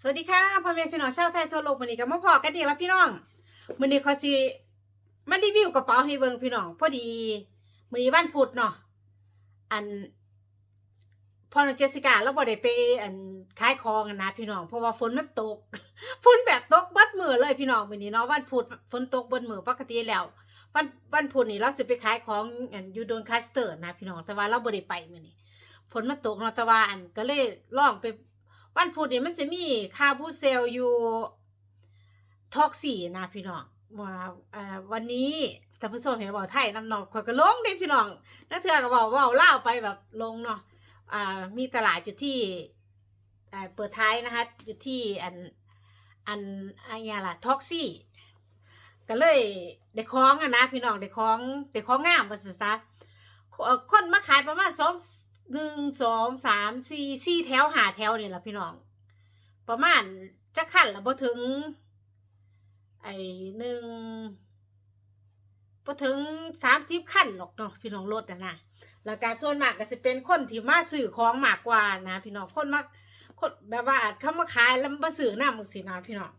สวัสดีค่ะพ่อแม่พี่น้องชาวไทยทั่วโลกวันนี้ก็มาพอกันอีกแล้วพี่น้องวันนี้ขาสิมารีวิวกระเป๋าให้เบิ่งพี่น้องพอดีวันนี้วันพุธเนาะอันพอน้องเจสสิก้าเราบ่ได้ไปอันขายของนะพี่น้องเพราะว่าฝนมันตกฝนแบบตกบิดมือเลยพี่น้องวันนี้เนาะวันพุธฝนตกบิดมือปกติแล้ว วันวันพุธนี่เราสิไปขายของอันยู่โดนคัสเตอร์นะพี่น้องแต่ว่าเราบ่ได้ไปมื้อนี้ฝนมันตกเนาะแต่ว่าอันก็เลยลองไป วันพุธนี่มันจะมีคาบูเซลอยู่ท็อกซี่นะพี่น้องว่าวันนี้ท่านผู้ชมเห็นบอกไทยนำนองคอยก็ลงเด้พี่น้องนักเถื่อก็บอกว่าเล่าไปแบบลงเนาะมีตลาดอยู่ที่เปิดท้ายนะคะอยู่ที่อันอันอะไรล่ะท็อกซี่ ก็เลยได้คล้องอะนะพี่น้องได้คล้องได้คล้องงามว่าสิซะเอ่อคนมาขายประมาณสอง หนึ่งสองสามสี่สี่แถวหาแถวนี่แหละพี่น้อง ประมาณจะขั้นละบ่ถึง ไอ้หนึ่งบ่ถึงสามสิบขั้นหรอกเนาะพี่น้องรถอะนะแล้วการส่วนมากก็จะเป็นคนที่มาซื้อของมากกว่านะ พี่น้องคนมากคนแบบว่าอาจเข้ามาขายแล้วมาซื้อหน้ามึงสินะพี่น้อง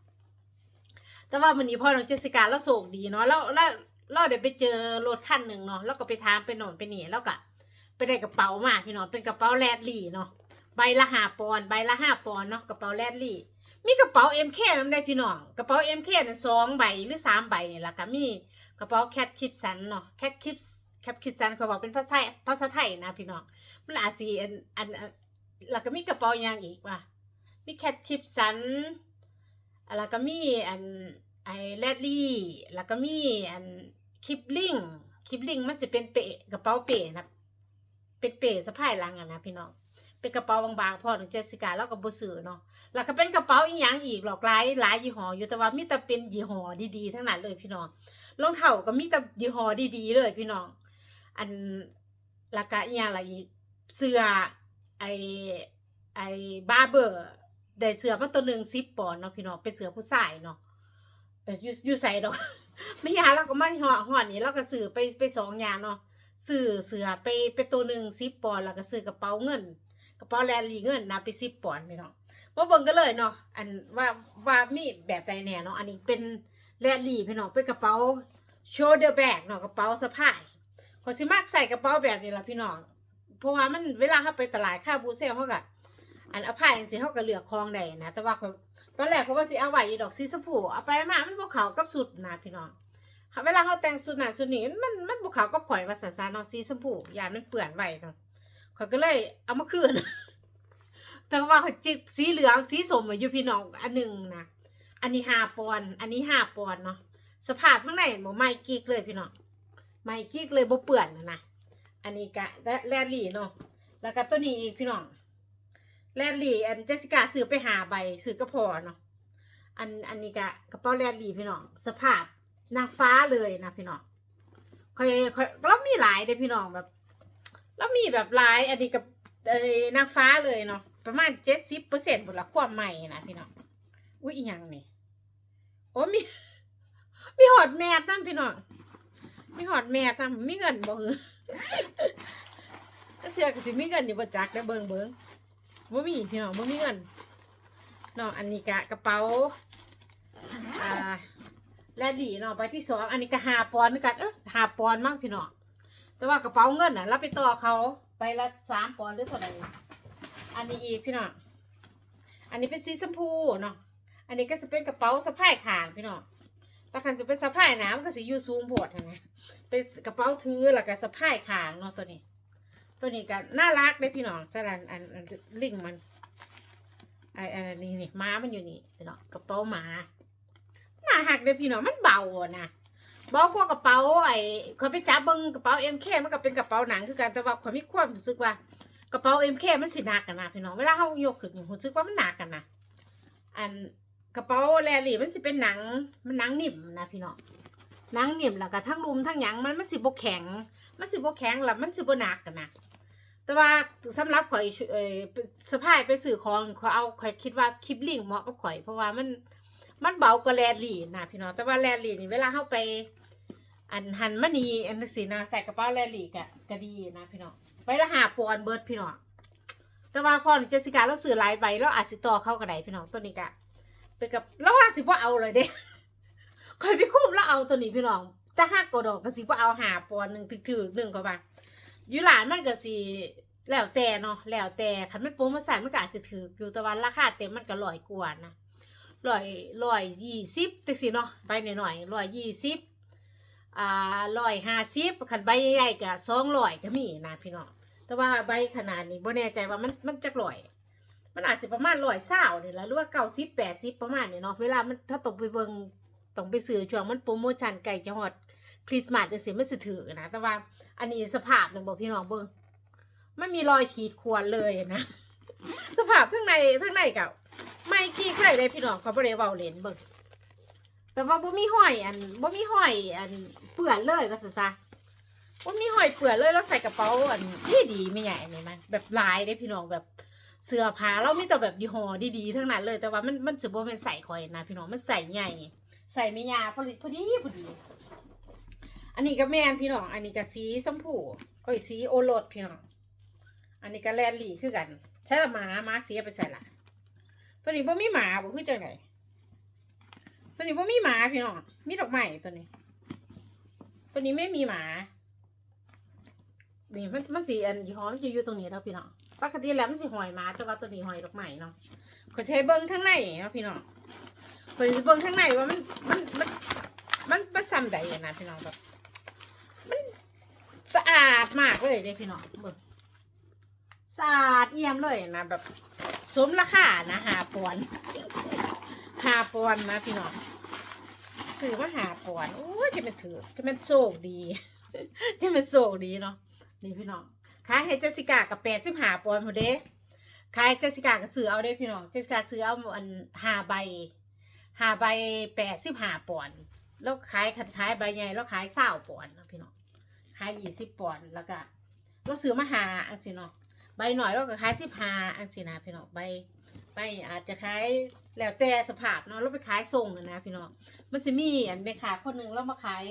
แต่ว่าวันนี้พ่อน้องเจสิกาเราโศกดีเนาะแล้วแล้วเราเดี๋ยวไปเจอรถคันหนึ่งเนาะแล้วก็ไปถามไปโน่นไปหนีแล้วก็ ไปได้กระเป๋ามาพี่น้องเป็นกระเป๋าแรดลี่เนาะใบละห้าปอนใบละห้าปอนเนาะกระเป๋าแรดลี่ มีกระเป๋าเอ็มเคน้ำได้พี่น้องกระเป๋าเอ็มเคนั่นสองใบหรือสามใบเนี่แหละก็มีกระเป๋าแคทคิปสันเนาะแคทคิปแคทคิปสันเขาบอกเป็นภาษาไทยภาษาไทยนะพี่น้องมันอาจสีอันอันแล้วก็มีกระเป๋าอย่างอีกว่ะมีแคทคิปสันแล้วก็มีอันไอแรดลี่แล้วก็มีอันคลิปลิงคลิปลิงมันจะเป็นเป๋กระเป๋าเป๋นะ เป็นเป๋สะพายหลังอะนะพี่น้องเป็นกระเป๋าบางๆพอถึงเจสิกาแล้วก็บ่ซื้อเนาะแล้วก็เป็นกระเป๋าอีหยังอีกหลากหลายหลายยี่ห้ออยู่แต่ว่ามีแต่เป็นยี่ห้อดีๆทั้งนั้นเลยพี่น้องรองเท้าก็มีแต่ยี่ห้อดีๆเลยพี่น้อง อันแล้วก็อีหยังอะไรอีเสื้อไอไอบาร์เบอร์ได้เสือมาตัวหนึ่งซิปปอนเนาะพี่น้องเป็นเสือผู้ชายเนาะอยู่ใส่ดอก ไม่ยาเราก็มาห่อห่อนี้เราก็ซื้อไปไปสองอย่างเนาะ ซื้อเสือไปไปตัวหนึ่งซิปปอนด์แล้วก็ซื้อกระเป๋าเงิน กระเป๋าแลนลีเงินนะไปซิปปอนด์พี่น้องว่าเบิ่งกันเลยเนาะอันว่าว่ามีแบบใดแน่เนาะอันนี้เป็นแลนลีพี่น้องเป็นกระเป๋าโชเดอร์แบกเนาะกระเป๋าสะพายขอสิมักใส่กระเป๋าแบบนี้ละพี่น้องเพราะว่ามันเวลาเขาไปตลาดค่าบูเซลเขาก็อันเอาผ้าจังซี่เฮาก็เลือกคองได้นะแต่ว่าตอนแรกเขาว่าสิเอาไหวดอกสีชมพูเอาไปมามันบ่เขากับสุดนะพี่น้อง เวลาเขาแต่งสุดนั้นสุดนี้มันมันบ่เขากับข่อยว่าสันซานาะสีชมพูยานมันเปื้อนไว้เนาะข่อยก็เลยเอามาคืนแต่ว่าข่อยจิกสีเหลืองสีสมอยู่พี่น้องอันหนึ่งนะอันนี้5ปอนอันนี้5ปอนเนาะสภาพข้างในบ่ไม้กิกเลยพี่น้องไม้กิกเลยบ่เปื้อนนะนะอันนี้ก็และแลลี่เนาะแล้วก็ตัวนี้อีกพี่น้องแลนลี่อันเจสิก้าซื้อไปหาใบซื้อกระพอเนาะอันอันนี้กะกระเป๋าแลนลี่พี่น้องสภาพ นางฟ้าเลยนะพี่น้องค่อยคอยแล้วมีหลายเด้พี่น้องแบบ แล้วมีแบบหลายอันนี้กับเอ้ยนางฟ้าเลยเนาะประมาณเจ็ดสิบเปอร์เซ็นต์หมดละความใหม่นะพี่น้องอุ้ยยังนี่โอ้มีมีหอดแมสนั่นพี่น้องมีหอดแมสนั่นมีเงินบ่เออถ้าเถื่อก็สิมีเงินอยู่บ่จักได้อเบิ่งเบิ่งบ่มีพี่น้องบ่มีเงินเนาะอันนี้กะกระเป๋าอ่า และดีเนาะใบที่สองอันนี้ก็หาปอนด์เหมือนกันเออหาปอนด์มั้งพี่น้องแต่ว่ากระเป๋าเงินน่ะเราไปต่อเขาไปละสามปอนด์หรือเท่าไหร่อันนี้อีกพี่น้องอันนี้เป็นสีชมพูเนาะอันนี้ก็จะเป็นกระเป๋าสะพายขางพี่น้องต่คันจะเป็นสะพายน้ำก็สิอยู่สูงโพดนะเป็นกระเป๋าถือแล้วก็สะพายขางเนาะตัวนี้ ตัวนี้ก็น่ารักเลยพี่น้องสลันอันอันลิงมันไออันนี้นี่ม้ามันอยู่นี่พี่น้องกระเป๋าหมา หักเลยพี่น้องมันเบาอะนะเบากว่ากระเป๋าไอ้เคยไปจับเบิ้งกระเป๋าเอ็มเคมันก็เป็นกระเป๋าหนังคือกันแต่ว่าความมีความรู้สึกว่ากระเป๋าเอ็มเคมันสิหนักกันนะพี่น้องเวลาเขายกขึ้นนี่รู้สึกว่ามันหนักกันนะอันกระเป๋าแลลี่มันสิเป็นหนังมันหนังนิ่มนะพี่น้องหนังนิ่มแล้วก็ทั้งลุมทั้งหยังมันมันสิบแข็ง มันสิบแข็งแล้วมันสิบหนักกันนะแต่ว่าสำหรับข่อยสะพายไปสื่อของข่อยเอาข่อยคิดว่าคลิปลิงเหมาะกับข่อย เพราะว่ามัน มันเบากว่าแลนลี่นะพี่น้องแต่ว่าแลนลี่นี่เวลาเข้าไป อันหันมานีอันนี้สินะใส่กระเป๋าแลนลี่กะก็ดีนะพี่น้องไปละหาปอนเบิร์ดพี่น้องแต่ว่าพอเจสิกาเราซื้อหลายใบเราอาจสิต่อเข้าก็ได้พี่น้องตัวนี้กะเป็นกับเราว่าสิบ่าเอาเลยเด้คอยไปคุ้มแล้วเอาตัวนี้พี่น้องจะหักกระดอกก็สิบ่าเอาหาปอนหนึ่งถึกๆหนึ่งก็ว่ายูหลานมันก็สิแล้วแต่เนาะแล้วแต่คันมันโปรโมชั่นมันก็อาจสิถืออยู่แต่ว่าราคาเต็มมันก็ร้อยกว่านะ ร้อยร้อยยี่สิบจังซี่เนาะใบหน่อยๆร้อยยี่สิบอ่าร้อยห้าสิบคันใบใหญ่ๆก็สองร้อยก็มีนะพี่น้องแต่ว่าใบขนาดนี้บ่แน่ใจว่ามันมันจักร้อย มันอาจจะประมาณร้อยเศร้าเนี่ยและหรือว่าเก้าสิบแปดสิบประมาณนี้เนาะเวลามันถ้าตกไปเบิงต้องไปซื้อช่วงมันโปรโมชั่นไก่จังหวัดคริสต์มาสจะสิมันสิถือนะ แต่ว่าอันนี้สภาพหนึ่งบอกพี่น้องเบิงไม่มีรอยขีดข่วนเลยนะ สภาพทั้งในทั้งในกับไม่ขี้ใครเลยพี่น้องเขาบ่ได้เว้าเล่นเบิ่งแต่ว่าบ่มีห้อยอันบ่มีห้อยอันเปื่อนเลยก็ซะซะว่มีหอยเปื่อยเลยแล้วใส่กระเป๋าอันที่ดีไม่ใหญ่เลยมันแบบลายได้พี่น้องแบบเสื้อผ้าเรามีแต่แบบยี่ห้อดีๆทั้งนั้นเลย แต่ว่ามันมันจะบ่เป็นใส่คอยนะพี่น้องมันใส่ใหญ่ใส่ไม่ยาพอดีพอดีพอดี อันนี้ก็แมนพี่น้อง อันนี้ก็สีชมพูโอ้ยสีโอรสพี่น้อง อันนี้ก็แลนลี่คือกัน ใช่ละหมาหมาเสีเอาไปใส่ละตัวนี้บ่มีหมาบ่คือจังไดตัวนี้บ่มีหมาพี่น้องมีดอกไม้ตัวนี้ ตัวนี้ไม่มีหมานี่มันมันสีอันยี่ห้อมันจะอยู่ตรงนี้แล้วพี่น้องปกติแล้วมันสีหอยมาแต่ว่าตัวนี้หอยดอกไม้เนาะเขาใช้เบิ้งทั้งในเนาะพี่น้องเขาจะเบิ้งทั้งในว่ามันมันมันมันมันซ้ำใดนะพี่น้องแบบมันสะอาดมากเลยเลยพี่น้องเบิ้ง สะอาดเอี่ยมเลยนะแบบสมราคานะหาปอนหาปอนนะพี่น้องถือว่าหาปอนโอ้ยจะเป็นถือจะเป็นโชคดี จะเป็นโชคดีเนาะนี่พี่น้องขายให้เจสิกากับแปดสิบหาปอนด์พอเด้ขายเจสิกากับซื้อเอาได้พี่น้องเจสิกาซื้อเอาอันหาใบหาใบแปดสิบหาปอนแล้วขายคันขายใบใหญ่แล้วขายเศร้าปอนนะพี่น้องขายยี่สิบปอนแล้วก็เราซื้อมาหาอันสิเนาะ ใบหน่อยเราก็ขายสิบห้าอันสินะพี่น้องใบใบอาจจะขายแล้วแต่สภาพเนาะเราไปขายส่งนะพี่น้องมันจะมีอันเมค้าคนหนึ่งเรามาขาย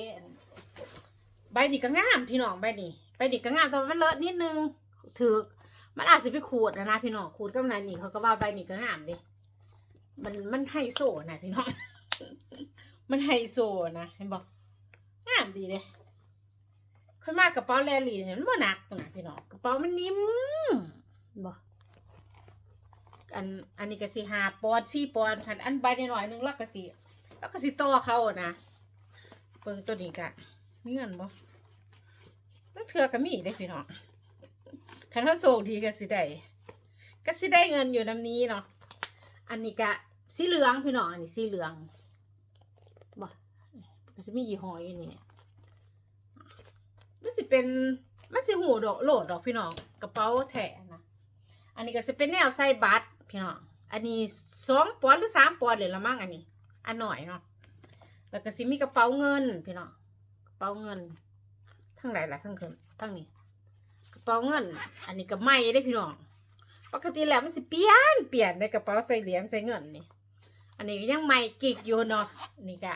ใบนี้ก็งามพี่น้องใบนี้ใบนี้ก็งามแต่มันเลอะนิดนึงถือมันอาจจะไปขูดนะนะพี่น้องขูดกับนายนี่เขาก็ว่าใบนี้ก็งามดิมันมันไฮโซนะพี่น้องมันไฮโซนะเห็นบอกงามดีเลย ค่อยมากกระเป๋าแลลี่เนี่ยมันบ่หนักนะพี่น้องกระเป๋ามันนิ่มบอกอันอันนี้ก็สิหาปอนด์สี่ปอนด์คันอันใบหน่อยนึงแล้วก็สิแล้วก็สิต่อเขาอะนะเบิ่งตัวนี้กะมีเงินบ่ต้องเทือก็มีได้พี่น้องคันเขาโศกดีก็สิได้ก็สิได้เงินอยู่น้ำนี้เนาะอันนี้ก็สีเหลืองพี่น้องอันนี้สีเหลืองบ่ก็สิมียี่ห้ออยู่นี่ มันสิเป็นมันสิหูดอกโหลดดอกพี่น้องกระเป๋าแถนะอันนี้ก็สิเป็นแนวใส่บัตรพี่น้องอันนี้สองปอนหรือสามปอนด์เลยละมั้งอันนี้ อันหน่อยเนาะแล้วก็สิมีกระเป๋าเงินพี่น้องกระเป๋าเงินทั้งหลายหลายทั้งคืนทั้งนี้กระเป๋าเงิน อันนี้ก็ไม่ได้พี่น้องปกติแล้วมันสิเปลี่ยนเปลี่ยนในกระเป๋าใส่เหรียญใส่เงินนี่อันนี้ก็ยังไม่กิกอยู่เนาะนี่ก็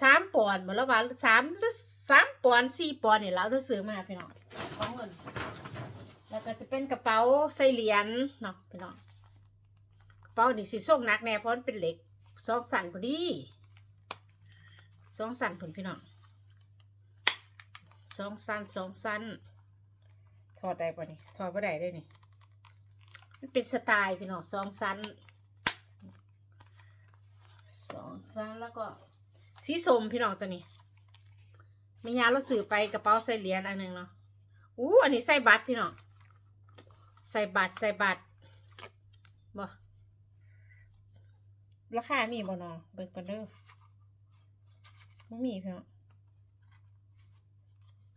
สามปอนด์หมดแล้วว่าสามหรือสามปอนด์สี่ปอนด์เนี่ยเราต้องซื้อมาพี่น้องกระเงินแล้วก็จะเป็นกระเป๋าใส่เหรียญเนาะพี่น้องกระเป๋านี่สิส่งหนักแน่เพราะมันเป็นเหล็กสองสันพอดีสองสันผลพี่น้องสองสันสองสันถอดได้ปะนี่ถอดไม่ได้ได้นี่มันเป็นสไตล์พี่น้องสองสันสองสันแล้วก็ สีส้มพี่น้องตัวนี้มียาเราสื่อไปกระเป๋าใส่เหรียญอันหนึ่งเนาะอู้อันนี้ใส่บัตรพี่น้องใส่บัตรใส่บัตรบ่ราคามีบ่เนาะเบิกกันเด้อไม่มีพี่น้อง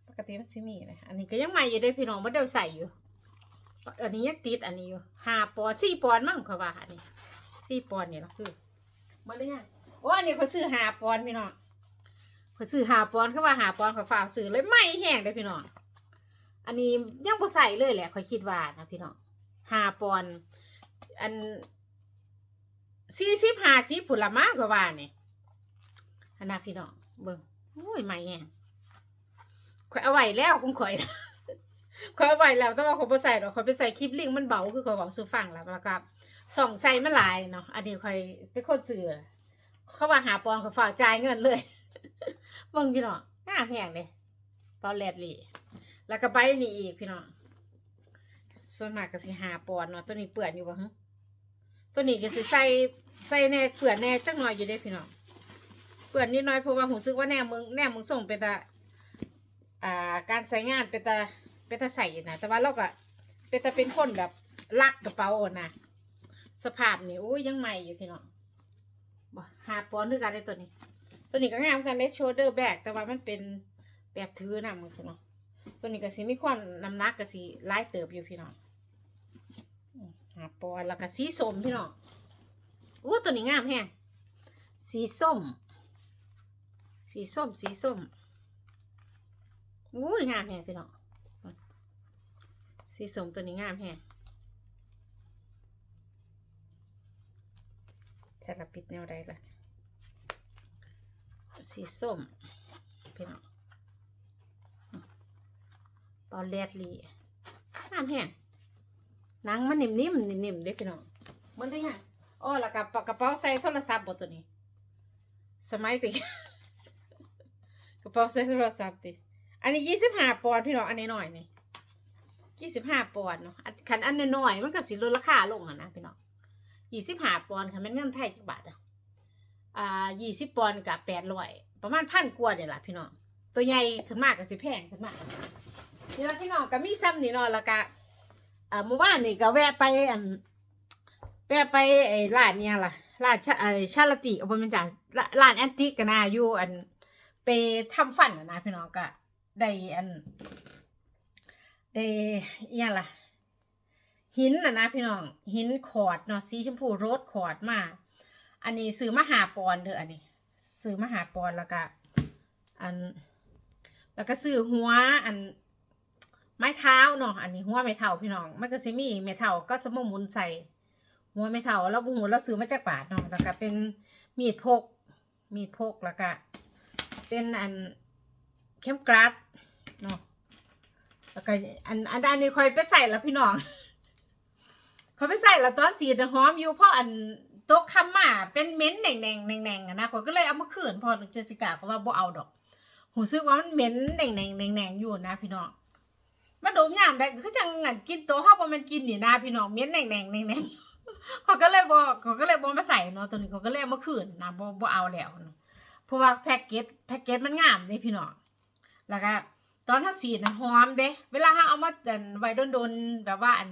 ปกติมันสิมีเลยอันนี้ก็ยังใหม่อยู่ด้อพี่น้องมันเดี๋ยวใส่อยู่ อันนี้ยังติดอันนี้อยู่ห้าปอนสี่ปอนมั้งเขาว่าอันนี้สี่ปอนด์นี่ละคือมาเลยยัง โอ้อันนี้เขาซื้อหาปอนพี่น้องเขาซื้อหาปอนเขาว่าหาปอนเขาฝากซื้อเลยไม่แห้งเลยพี่น้องอันนี้ยังบ่ใส่เลยแหละเขาคิดว่านะพี่น้องหาปอนอันสี่สิบห้าสิบผุลมากกว่าว่าเนี่ยอันนาพี่น้องเบิ่งโอ้ยไม่แห้งข่อยเอาไว้แล้วคุณข่อยนะคอยเอาไว้แล้วแต่ว่าเขาบ่ใส่ดอกคอยไปใส่คลิปลิงมันเบาคือคอยบอกสู่ฟังแล้วแล้วก็ส่องใส่มันหลายเนาะอันนี้คอยเป็นคนซื้อ เขาว่าหาปอนเขาฝากจ่ายเงินเลยเบิ่งพี่น้องง่าแพงเลยปอนแรดลี่ แล้วก็ใบนี่อีกพี่น้องส่วนมากก็สิหาปอนเนาะตัวนี้เปื่อนอยู่บ่ฮะตัวนี้ก็สิใส่ใส่แน่เปื่อนแน่จักหน่อยอยู่เด้พี่น้องเปื่อนนิดหน้อยเพราะว่าหูซึกว่าแน่มึงแน่มึงส่งไปแต่อ่าการใช้งานเป็นตาเป็นตาใส่นะแต่ว่าเราก็เป็นตาเป็นคนแบบลักกระเป๋าอะนะสภาพนี่โอ้ยยังใหม่อยู่พี่น้อง บ่หาปอนด์คือกันได้ตัวนี้ ตัวนี้ก็งามกันได้โชเดอร์แบกแต่ว่ามันเป็นแบบถือนะมึงสิเนาะตัวนี้ก็สิมีความน้ำหนักก็สิไล่เติบอยู่พี่น้องหาปอนแล้วก็สีส้มพี่น้องอู้ตัวนี้งามแฮงสีส้ม สีส้มสีส้มอุ้ยงามแฮงพี่น้องสีส้มตัวนี้งามแฮง สลับปิดแนวใดล่ะ สีส้มพี่น้องปอลแลดลีงามแฮงหนังมันนิ่มๆนิ่มๆเด้พี่น้องมันได้ยังอ๋อแล้วก็กระเป๋าใส่โทรศัพท์บตัวนี้ สมัยติกระเป๋าใส่โทรศัพท์ติ อันนี้ยี่สิบห้าปอนด์พี่น้องอันนี้หน่อยนี่ยี่สิบห้าปอนด์เนาะอันคันอันน้อยๆมันก็สิลดราคาลงอะนะพี่น้อง ยี่สิบห้าปอนด์คันเป็นเงินไทยกี่บาทอะอ่ายี่สิบปอนด์กับแปดร้อยประมาณพันกว่าเนี่ยแหละพี่น้องตัวใหญ่ขึ้นมากก็สิแพงขึ้นมากนี่ละพี่น้องก็มีซ้ำนี่เนาะแล้วก็อ่าเมื่อวานนี่ก็แวะไปอันแวะไปไอ้ร้านเนี่ยล่ะร้านชาไอ้ชาลติเอาไปเป็นจานร้านแอนติกกันนะอยู่อันไปทำฟันนะพี่น้องก็ได้อันได้อิหยังล่ะ หินอะนะพี่น้อง หินขอดเนาะสีชมพูโรสขอดมา อันนี้ซื้อมาหาปอนเด้ออันนี้ซื้อมาหาปอนแล้วก็อัน แล้วก็ซื้อหัวอันไม้เท้าเนาะอันนี้หัวไม้เท้าพี่น้องมันก็สิมีไม้เท้าก็จะมาหมุนใส่หัวไม้เท้าแล้วบุหัวแล้วซื้อมาจากบาทเนาะแล้วก็เป็นมีดพก มีดพกแล้วก็เป็นอันเข้มกรัดเนาะแล้วก็อันอันอันนี้คอยไปใส่แล้วพี่น้อง คอยไปใส่แล้วตอนสีหอมอยู่เพราะอันโต๊ะคำมาเป็นเม้นแหน่งแหน่งแหน่งแหน่งอะนะคอยก็เลยเอามาคืนพอเจสิก้าก็ว่าบ่เอาดอกหูซึกว่ามันเหม็นแหน่งแหน่งแหน่งแหน่งอยู่นะพี่น้องมาดมยามได้คือจังงันกินโต๊ะเฮาบ่มันกินนี่นะพี่น้องเหม็นแหน่งแหน่งแหน่งแหน่งเขาก็เลยบ่เขาก็เลยบ่มาใส่เนาะตัวนี้เขาก็เลยเอามาคืนนะบ่บ่เอาแล้วเนาะเพราะว่าแพ็กเกจแพ็กเกจมันงามเด้พี่น้องแล้วก็ตอนถ้าสีนะหอมเด้เวลาเราเอามาอันไว้โดนๆแบบว่าอัน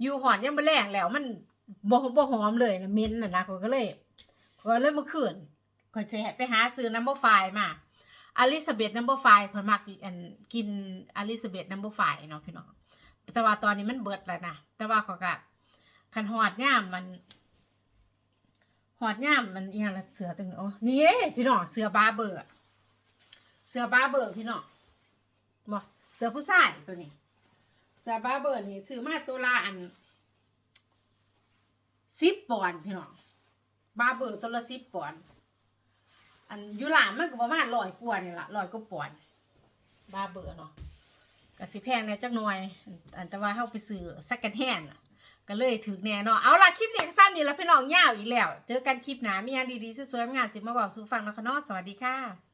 อยู่หอนยังไม่แรงแล้ว มันบ่บ่หอมเลยนะเม็นน่ะนะเขาก็เลยเขาก็เลยมาคืนก็จะไปหาซื้อนัมเบอร์ไฟมาอลิซาเบธนัมเบอร์ไฟคอยมักอันกินอลิซาเบธนัมเบอร์ไฟเนาะพี่น้องแต่ว่าตอนนี้มันเบิดแล้วนะแต่ว่าเขาก็คันหอดย่ามมันหอดย่ามมันอีหยังละเสือตึงโอ้นี่พี่น้องเสือบาเบอร์อเสือบาเบอร์พี่น้องบ่เสือผู้ชายตัวนี้ เสือบาเบอร์นี่ซื้อมาตัวละอันสิบปอนด์พี่น้องบาเบอร์ตัวละสิบปอนด์อันยุหลานมันก็ประมาณร้อยกว่านี่ละร้อยกว่าปอนด์บาเบอร์เนาะก็สิแพงแน่จักหน่อย อันแต่ว่าเฮาไปซื้อ second hand อะก็เลยถึงแน่นอนเอาล่ะคลิปนี้สั้นนี่แล้วพี่น้องยาวอีกแล้ว เจอกันคลิปหน้ามีอย่างดีๆสวยๆงานสิมาบอกสู่ฟังแล้วค่ะเนาะสวัสดีค่ะ